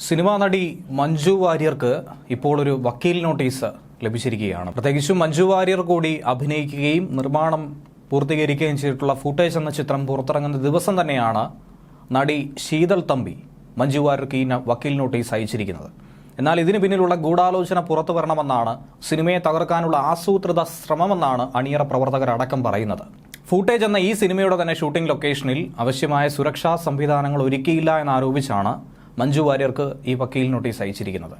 Cinema നടി മഞ്ജു വാര്യർക്ക് ഇപ്പോൾ ഒരു വക്കീൽ നോട്ടീസ് ലഭിച്ചിരിക്കുകയാണ്. പ്രത്യേകിച്ചും മഞ്ജു വാര്യർ കൂടി അഭിനയിക്കുകയും നിർമ്മാണം പൂർത്തീകരിക്കുകയും ചെയ്തിട്ടുള്ള ഫുട്ടേജ് എന്ന ചിത്രം പുറത്തിറങ്ങുന്ന ദിവസം തന്നെയാണ് നടി ശീതൾ തമ്പി മഞ്ജു വാര്യർക്ക് ഈ വക്കീൽ നോട്ടീസ് അയച്ചിരിക്കുന്നത്. എന്നാൽ ഇതിന് പിന്നിലുള്ള ഗൂഢാലോചന പുറത്തു വരണമെന്നാണ് സിനിമയെ തകർക്കാനുള്ള ആസൂത്രിത ശ്രമമെന്നാണ് അണിയറ പ്രവർത്തകരടക്കം പറയുന്നത്. ഫൂട്ടേജ് എന്ന ഈ സിനിമയുടെ തന്നെ ഷൂട്ടിംഗ് ലൊക്കേഷനിൽ ആവശ്യമായ സുരക്ഷാ സംവിധാനങ്ങൾ ഒരുക്കിയില്ല എന്നാരോപിച്ചാണ് മഞ്ജു വാര്യർക്ക് ഈ വക്കീൽ നോട്ടീസ് അയച്ചിരിക്കുന്നത്.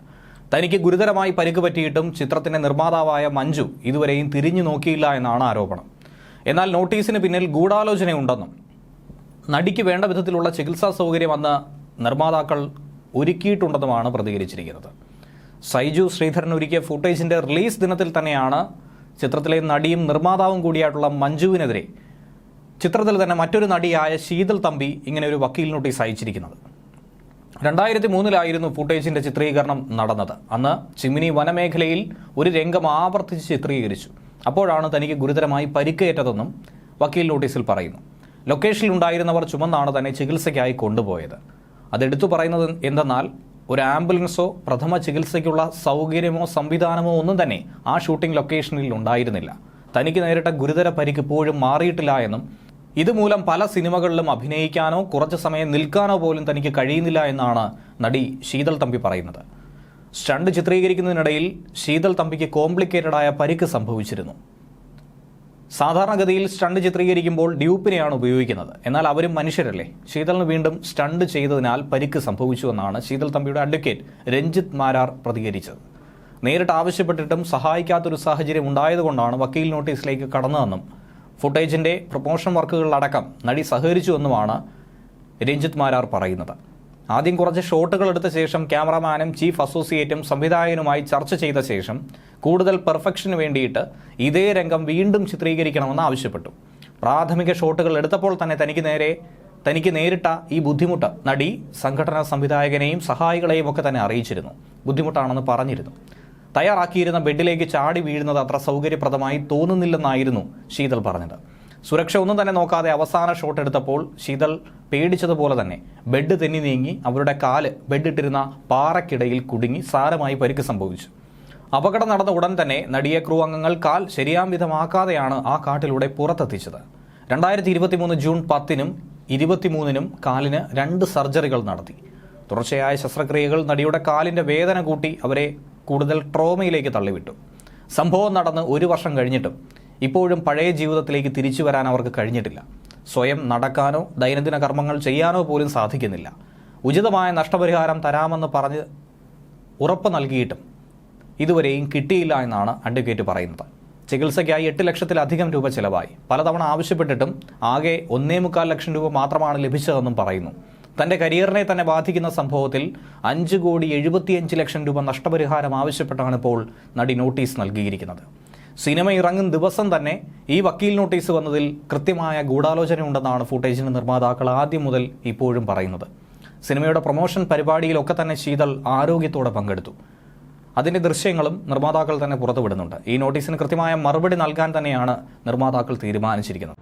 തനിക്ക് ഗുരുതരമായി പരിക്ക് പറ്റിയിട്ടും ചിത്രത്തിന്റെ നിർമ്മാതാവായ മഞ്ജു ഇതുവരെയും തിരിഞ്ഞു നോക്കിയില്ല എന്നാണ് ആരോപണം. എന്നാൽ നോട്ടീസിന് പിന്നിൽ ഗൂഢാലോചനയുണ്ടെന്നും നടിക്ക് വേണ്ട വിധത്തിലുള്ള ചികിത്സാ സൗകര്യം അന്ന് നിർമ്മാതാക്കൾ ഒരുക്കിയിട്ടുണ്ടെന്നുമാണ് പ്രതികരിച്ചിരിക്കുന്നത്. സൈജു ശ്രീധരൻ ഒരുക്കിയ ഫുട്ടേജിന്റെ റിലീസ് ദിനത്തിൽ തന്നെയാണ് ചിത്രത്തിലെ നടിയും നിർമ്മാതാവും കൂടിയായിട്ടുള്ള മഞ്ജുവിനെതിരെ. ചിത്രത്തിൽ തന്നെ മറ്റൊരു നടിയായ ശീതൽ തമ്പി ഇങ്ങനെ ഒരു വക്കീൽ നോട്ടീസ് അയച്ചിരിക്കുന്നത്. രണ്ടായിരത്തി മൂന്നിലായിരുന്നു ഫുട്ടേജിന്റെ ചിത്രീകരണം നടന്നത്. അന്ന് ചിമിനി വനമേഖലയിൽ ഒരു രംഗം ആവർത്തിച്ച് ചിത്രീകരിച്ചു. അപ്പോഴാണ് തനിക്ക് ഗുരുതരമായി പരിക്കേറ്റതെന്നും വക്കീൽ നോട്ടീസിൽ പറയുന്നു. ലൊക്കേഷനിൽ ഉണ്ടായിരുന്നവർ ചുമന്നാണ് തന്നെ ചികിത്സയ്ക്കായി കൊണ്ടുപോയത്. അതെടുത്തു പറയുന്നത് എന്തെന്നാൽ ഒരു ആംബുലൻസോ പ്രഥമ ചികിത്സയ്ക്കുള്ള സൗകര്യമോ സംവിധാനമോ ഒന്നും തന്നെ ആ ഷൂട്ടിംഗ് ലൊക്കേഷനിൽ ഉണ്ടായിരുന്നില്ല. തനിക്ക് നേരിട്ട ഗുരുതര പരിക്ക് ഇപ്പോഴും മാറിയിട്ടില്ല എന്നും ഇതുമൂലം പല സിനിമകളിലും അഭിനയിക്കാനോ കുറച്ച് സമയം നിൽക്കാനോ പോലും തനിക്ക് കഴിയുന്നില്ല എന്നാണ് നടി ശീതൾ തമ്പി പറയുന്നത്. സ്റ്റണ്ട് ചിത്രീകരിക്കുന്നതിനിടയിൽ ശീതൾ തമ്പിക്ക് കോംപ്ലിക്കേറ്റഡായ പരിക്ക് സംഭവിച്ചിരുന്നു. സാധാരണഗതിയിൽ സ്റ്റണ്ട് ചിത്രീകരിക്കുമ്പോൾ ഡ്യൂപ്പിനെയാണ് ഉപയോഗിക്കുന്നത്. എന്നാൽ അവരും മനുഷ്യരല്ലേ? ശീതളിന് വീണ്ടും സ്റ്റണ്ട് ചെയ്തതിനാൽ പരിക്ക് സംഭവിച്ചുവെന്നാണ് ശീതൾ തമ്പിയുടെ അഡ്വക്കേറ്റ് രഞ്ജിത്ത് മാരാർ പ്രതികരിച്ചത്. നേരിട്ട് ആവശ്യപ്പെട്ടിട്ടും സഹായിക്കാത്തൊരു സാഹചര്യം ഉണ്ടായതുകൊണ്ടാണ് വക്കീൽ നോട്ടീസിലേക്ക് കടന്നതെന്നും ഫുട്ടേജിന്റെ പ്രൊമോഷൻ വർക്കുകളിലടക്കം നടി സഹകരിച്ചുവെന്നുമാണ് രഞ്ജിത്ത് മാരാർ പറയുന്നത്. ആദ്യം കുറച്ച് ഷോട്ടുകൾ എടുത്ത ശേഷം ക്യാമറമാനും ചീഫ് അസോസിയേറ്റും സംവിധായകനുമായി ചർച്ച ചെയ്ത ശേഷം കൂടുതൽ പെർഫെക്ഷന് വേണ്ടിയിട്ട് ഇതേ രംഗം വീണ്ടും ചിത്രീകരിക്കണമെന്ന് ആവശ്യപ്പെട്ടു. പ്രാഥമിക ഷോട്ടുകൾ എടുത്തപ്പോൾ തന്നെ തനിക്ക് നേരെ തനിക്ക് നേരിട്ട ഈ ബുദ്ധിമുട്ട് നടി സംഘടനാ സംവിധായകനെയും സഹായികളെയും ഒക്കെ തന്നെ അറിയിച്ചിരുന്നു. ബുദ്ധിമുട്ടാണെന്ന് പറഞ്ഞിരുന്നു. തയ്യാറാക്കിയിരുന്ന ബെഡിലേക്ക് ചാടി വീഴുന്നത് അത്ര സൗകര്യപ്രദമായി തോന്നുന്നില്ലെന്നായിരുന്നു ശീതൾ പറഞ്ഞത്. സുരക്ഷ ഒന്നും തന്നെ നോക്കാതെ അവസാന ഷോട്ട് എടുത്തപ്പോൾ ശീതൾ പേടിച്ചതുപോലെ തന്നെ ബെഡ് തെന്നി നീങ്ങി അവരുടെ കാൽ ബെഡിട്ടിരുന്ന പാറക്കിടയിൽ കുടുങ്ങി സാരമായി പരിക്ക് സംഭവിച്ചു. അപകടം നടന്ന ഉടൻ തന്നെ നടിയെ ക്രൂ അംഗങ്ങൾ കാൽ ശരിയാം വിധമാക്കാതെയാണ് ആ കാട്ടിലൂടെ പുറത്തെത്തിച്ചത്. രണ്ടായിരത്തി ഇരുപത്തി മൂന്ന് ജൂൺ പത്തിനും ഇരുപത്തിമൂന്നിനും കാലിന് രണ്ട് സർജറികൾ നടത്തി. തുടർച്ചയായ ശസ്ത്രക്രിയകൾ നടിയുടെ കാലിന്റെ വേദന കൂട്ടി അവരെ കൂടുതൽ ട്രോമയിലേക്ക് തള്ളിവിട്ടു. സംഭവം നടന്ന് ഒരു വർഷം കഴിഞ്ഞിട്ടും ഇപ്പോഴും പഴയ ജീവിതത്തിലേക്ക് തിരിച്ചു വരാൻ അവർക്ക് കഴിഞ്ഞിട്ടില്ല. സ്വയം നടക്കാനോ ദൈനംദിന കർമ്മങ്ങൾ ചെയ്യാനോ പോലും സാധിക്കുന്നില്ല. ഉചിതമായ നഷ്ടപരിഹാരം തരാമെന്ന് പറഞ്ഞ് ഉറപ്പ് നൽകിയിട്ടും ഇതുവരെയും കിട്ടിയില്ല എന്നാണ് അഡ്വക്കേറ്റ് പറയുന്നത്. ചികിത്സയ്ക്കായി എട്ട് ലക്ഷത്തിലധികം രൂപ ചിലവായി. പലതവണ ആവശ്യപ്പെട്ടിട്ടും ആകെ ഒന്നേ മുക്കാൽ ലക്ഷം രൂപ മാത്രമാണ് ലഭിച്ചതെന്നും പറയുന്നു. തന്റെ കരിയറിനെ തന്നെ ബാധിക്കുന്ന സംഭവത്തിൽ അഞ്ച് കോടി എഴുപത്തിയഞ്ച് ലക്ഷം രൂപ നഷ്ടപരിഹാരം ആവശ്യപ്പെട്ടാണ് ഇപ്പോൾ നടി നോട്ടീസ് നൽകിയിരിക്കുന്നത്. സിനിമ ഇറങ്ങും ദിവസം തന്നെ ഈ വക്കീൽ നോട്ടീസ് വന്നതിൽ കൃത്യമായ ഗൂഢാലോചനയുണ്ടെന്നാണ് ഫുട്ടേജിന് നിർമ്മാതാക്കൾ ആദ്യം മുതൽ ഇപ്പോഴും പറയുന്നത്. സിനിമയുടെ പ്രൊമോഷൻ പരിപാടിയിലൊക്കെ തന്നെ ശീതൾ ആരോഗ്യത്തോടെ പങ്കെടുത്തു. അതിന്റെ ദൃശ്യങ്ങളും നിർമ്മാതാക്കൾ തന്നെ പുറത്തുവിടുന്നുണ്ട്. ഈ നോട്ടീസിന് കൃത്യമായ മറുപടി നൽകാൻ തന്നെയാണ് നിർമ്മാതാക്കൾ തീരുമാനിച്ചിരിക്കുന്നത്.